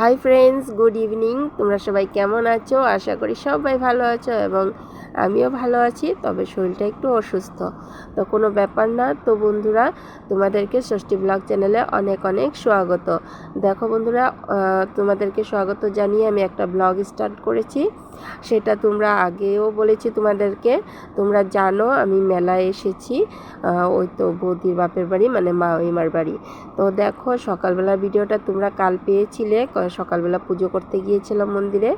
Hi friends good evening তোমরা সবাই কেমন আছো? আশা করি সবাই ভালো আছো এবং আমিও ভালো আছি, তবে শরীরটা একটু অসুস্থ। তো কোনো ব্যাপার না, তো বন্ধুরা, তোমাদেরকে ষষ্ঠী ব্লগ চ্যানেলে অনেক অনেক স্বাগত। দেখো বন্ধুরা তোমাদেরকে স্বাগত জানিয়ে আমি একটা ব্লগ স্টার্ট করেছি। সেটা তোমরা আগেও বলেছি তোমাদেরকে। তোমরা জানো, আমি মেলায় এসেছি ওই তো বৌদির বাপের বাড়ি মানে মা ইমার বাড়ি। তো দেখো সকালবেলা ভিডিওটা তোমরা কাল পেয়েছিলে সকালবেলা পুজো করতে গিয়েছিলাম মন্দিরে।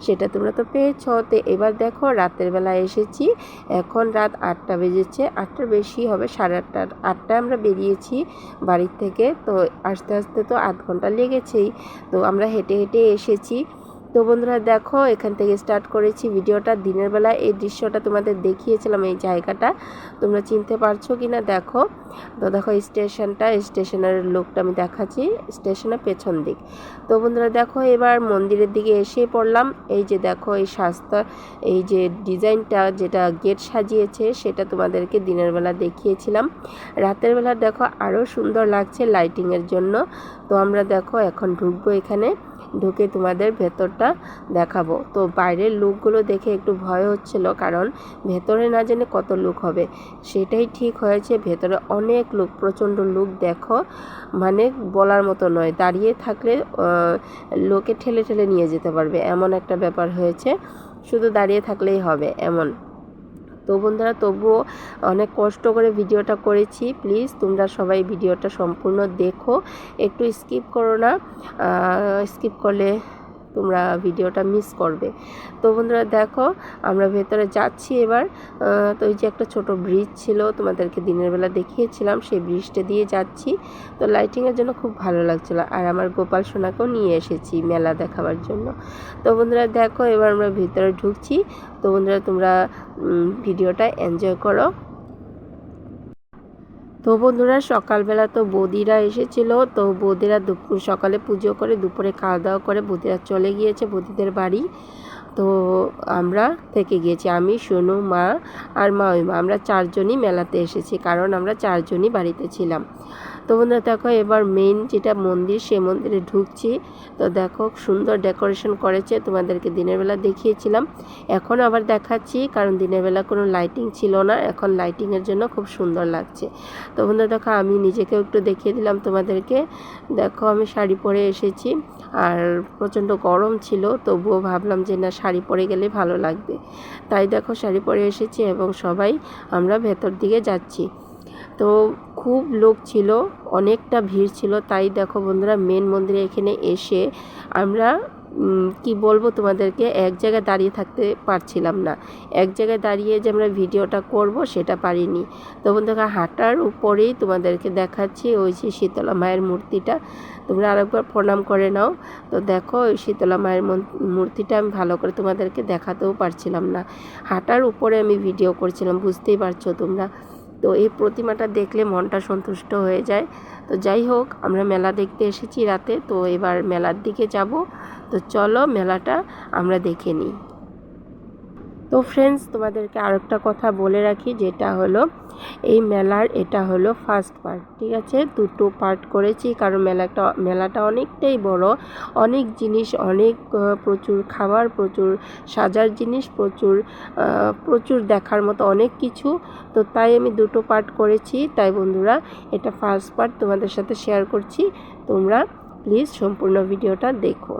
সেটা তোমরা তো পেয়েছ। তো এবার দেখো, রাতের বেলা এসেছি। এখন রাত আটটা বেজেছে। আটটার বেশি হবে, সাড়ে আটটা আটটায় আমরা বেরিয়েছি বাড়ির থেকে। তো আস্তে আস্তে তো আধ ঘণ্টা লেগেছেই। তো আমরা হেঁটে হেঁটে এসেছি। তো বন্ধুরা দেখো, এখান থেকে স্টার্ট করেছি ভিডিওটা। দিনের বেলা এই দৃশ্যটা তোমাদের দেখিয়েছিলাম, এই জায়গাটা। তোমরা চিনতে পারছ কি না দেখো। তো দেখো স্টেশনটা স্টেশনের লোকটা আমি দেখাচ্ছি, স্টেশনের পেছন দিক। তো বন্ধুরা দেখো, এবার মন্দিরের দিকে এসে পড়লাম। এই যে দেখো, এই স্বাস্থ্য এই যে ডিজাইনটা যেটা গেট সাজিয়েছে, সেটা তোমাদেরকে দিনের বেলা দেখিয়েছিলাম। রাতের বেলা দেখো আরও সুন্দর লাগছে লাইটিংয়ের জন্য। তো আমরা দেখো, এখন ঢুকবো এখানে। ঢুকে তোমাদের ভেতরটা দেখাবো। তো বাইরের লুকগুলো দেখে একটু ভয় হচ্ছিল, কারণ ভেতরে না জেনে কত লুক হবে। সেটাই ঠিক হয়েছে, ভেতরে অনেক লোক, প্রচণ্ড লুক, দেখো। মানে বলার মতো নয়, দাঁড়িয়ে থাকলে লোকে ঠেলে ঠেলে নিয়ে যেতে পারবে। এমন একটা ব্যাপার হয়েছে, শুধু দাঁড়িয়ে থাকলেই হবে, এমন। তো বন্ধুরা, তবুও অনেক কষ্ট করে ভিডিওটা করেছি। প্লিজ তোমরা সবাই ভিডিওটা সম্পূর্ণ দেখো। একটু স্কিপ করো না। স্কিপ করলে তোমরা ভিডিওটা মিস করবে। তো বন্ধুরা দেখো, আমরা ভেতরে যাচ্ছি এবার। তো ওই যে একটা ছোট ব্রিজ ছিল, তোমাদেরকে দিনের বেলা দেখিয়েছিলাম, সেই ব্রিজটা দিয়ে যাচ্ছি। তো লাইটিংয়ের জন্য খুব ভালো লাগছিল। আর আমার গোপাল সোনাকেও নিয়ে এসেছি মেলা দেখাবার জন্য। তো বন্ধুরা দেখো, এবার আমরা ভিতরে ঢুকছি। তো বন্ধুরা তোমরা ভিডিওটা এনজয় করো। তো বন্ধুরা, সকালবেলা তো বৌদিরা এসেছিল। তো বৌদিরা দুপুর সকালে পুজো করে, দুপুরে খাওয়া দাওয়া করে বৌদিরা চলে গিয়েছে বৌদিদের বাড়ি। তো আমরা থেকে গিয়েছি। আমি, সোনু, মা আর মা ওই মা। আমরা চারজনই মেলাতে এসেছি কারণ আমরা চারজনই বাড়িতে ছিলাম। তো বন্ধুরা দেখো এবার মেইন যেটা মন্দির, সে মন্দিরে ঢুকছি। তো দেখো, সুন্দর ডেকোরেশন করেছে। তোমাদেরকে দিনের বেলা দেখিয়েছিলাম। এখন আবার দেখাচ্ছি, কারণ দিনের বেলা কোনো লাইটিং ছিল না। এখন লাইটিংয়ের জন্য খুব সুন্দর লাগছে। তো বন্ধুরা দেখো আমি নিজেকেও একটু দেখিয়ে দিলাম তোমাদেরকে। দেখো, আমি শাড়ি পরে এসেছি। আর প্রচণ্ড গরম ছিল, তবুও ভাবলাম যে না, শাড়ি পরে গেলে ভালো লাগবে। তাই দেখো, শাড়ি পরে এসেছি এবং সবাই আমরা ভেতর দিকে যাচ্ছি। তো খুব লোক ছিল, অনেকটা ভিড় ছিল। তাই দেখো বন্ধুরা মেন মন্দিরে এখানে এসে আমরা কি বলব তোমাদেরকে, এক জায়গায় দাঁড়িয়ে থাকতে পারছিলাম না। এক জায়গায় দাঁড়িয়ে যে আমরা ভিডিওটা করব, সেটা পারিনি। তো বন্ধুরা, হাঁটার উপরেই তোমাদেরকে দেখাচ্ছি ওই যে শীতলা মায়ের মূর্তিটা। তোমরা আরেকবার প্রণাম করে নাও। তো দেখো, ওই শীতলা মায়ের মূর্তিটা আমি ভালো করে তোমাদেরকে দেখাতেও পারছিলাম না। হাঁটার উপরে আমি ভিডিও করছিলাম, বুঝতেই পারছ তোমরা। তো এই প্রতিমাটা দেখলে মনটা সন্তুষ্ট হয়ে যায়। তো যাই হোক, আমরা মেলা দেখতে এসেছি রাতে, তো এবার মেলার দিকে যাব। তো চলো মেলাটা আমরা দেখে নিই। তো ফ্রেন্ডস তোমাদেরকে আরেকটা কথা বলে রাখি, যেটা হলো এই মেলার, এটা হলো ফার্স্ট পার্ট ঠিক আছে? দুটো পার্ট করেছি, কারণ মেলাটা মেলাটা অনেকটাই বড়। অনেক জিনিস, অনেক প্রচুর খাবার, প্রচুর সাজার জিনিস, প্রচুর প্রচুর দেখার মতো অনেক কিছু। তো তাই আমি দুটো পার্ট করেছি। তাই বন্ধুরা, এটা ফার্স্ট পার্ট তোমাদের সাথে শেয়ার করছি। তোমরা প্লিজ সম্পূর্ণ ভিডিওটা দেখো।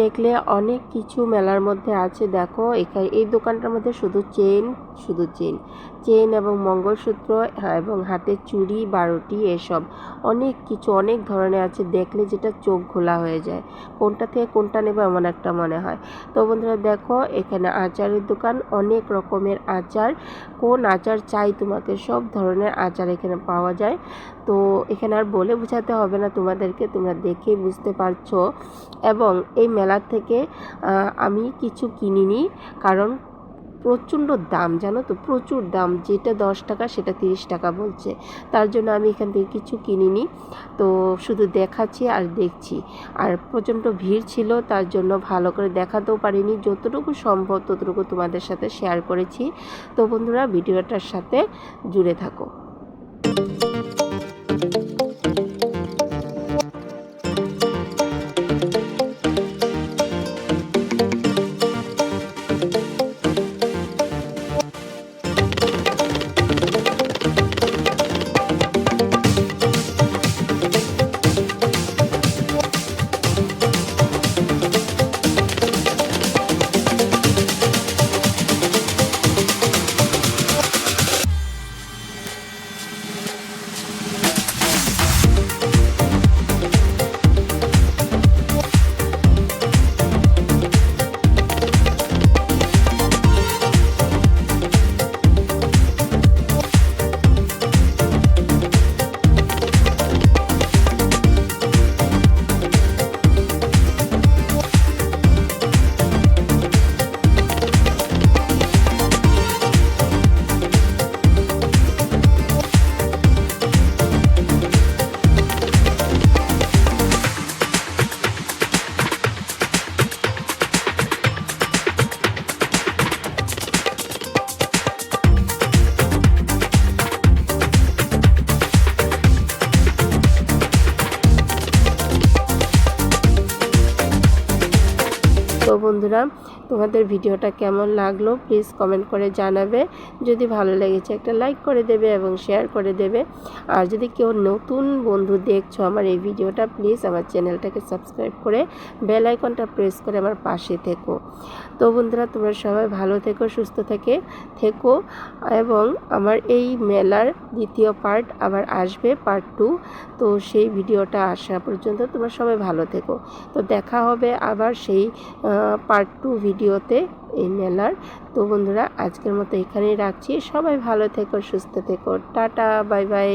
দেখলে অনেক কিছু মেলার মধ্যে আছে। দেখো, এখানে এই দোকানটার মধ্যে শুধু চেন শুধু চেন চেন এবং মঙ্গলসূত্র হ্যাঁ, এবং হাতের চুড়ি বারোটি এসব। অনেক কিছু অনেক ধরনের আছে। দেখলে যেটা চোখ ঘোলা হয়ে যায়। কোনটা থেকে কোনটা নেবে এমন একটা মনে হয়। তো বন্ধুরা দেখো এখানে আচারের দোকান। অনেক রকমের আচার। কোন আচার চাই তোমাকে? সব ধরনের আচার এখানে পাওয়া যায়। তো এখানে আর বলে বোঝাতে হবে না তোমাদেরকে। তোমরা দেখেই বুঝতে পারছ। এবং এই মেলা থেকে আমি কিছু কিনিনি। কারণ প্রচণ্ড দাম, জানো তো? প্রচুর দাম। যেটা দশ টাকা, সেটা তিরিশ টাকা বলছে। তার জন্য আমি এখান থেকে কিছু কিনিনি। তো শুধু দেখাচ্ছি আর দেখছি। আর প্রচণ্ড ভিড় ছিল, তার জন্য ভালো করে দেখাতেও পারিনি। যতটুকু সম্ভব ততটুকু তোমাদের সাথে শেয়ার করেছি। তো বন্ধুরা, ভিডিওটার সাথে জুড়ে থাকো। বন্ধুরা। তোমাদের ভিডিওটা কেমন লাগল প্লিজ কমেন্ট করে জানাবে। যদি ভালো লেগেছে, একটা লাইক করে দেবে এবং শেয়ার করে দেবে। আর যদি কেউ নতুন বন্ধু দেখছ আমার এই ভিডিওটা প্লিজ আমার চ্যানেলটাকে সাবস্ক্রাইব করে বেল আইকনটা প্রেস করে আমার পাশে থেকো। তো বন্ধুরা, তোমরা সবাই ভালো থেকো, সুস্থ থেকে থেকো এবং আমার এই মেলার দ্বিতীয় পার্ট আবার আসবে পার্ট টু তো সেই ভিডিওটা আসা পর্যন্ত তোমরা সবাই ভালো থেকো। তো দেখা হবে আবার সেই পার্ট টু ভিডিওতে এই মেলার। তো বন্ধুরা, আজকের মতো এখানেই রাখছি। সবাই ভালো থেকো, সুস্থ থেকো। Tata, bye bye.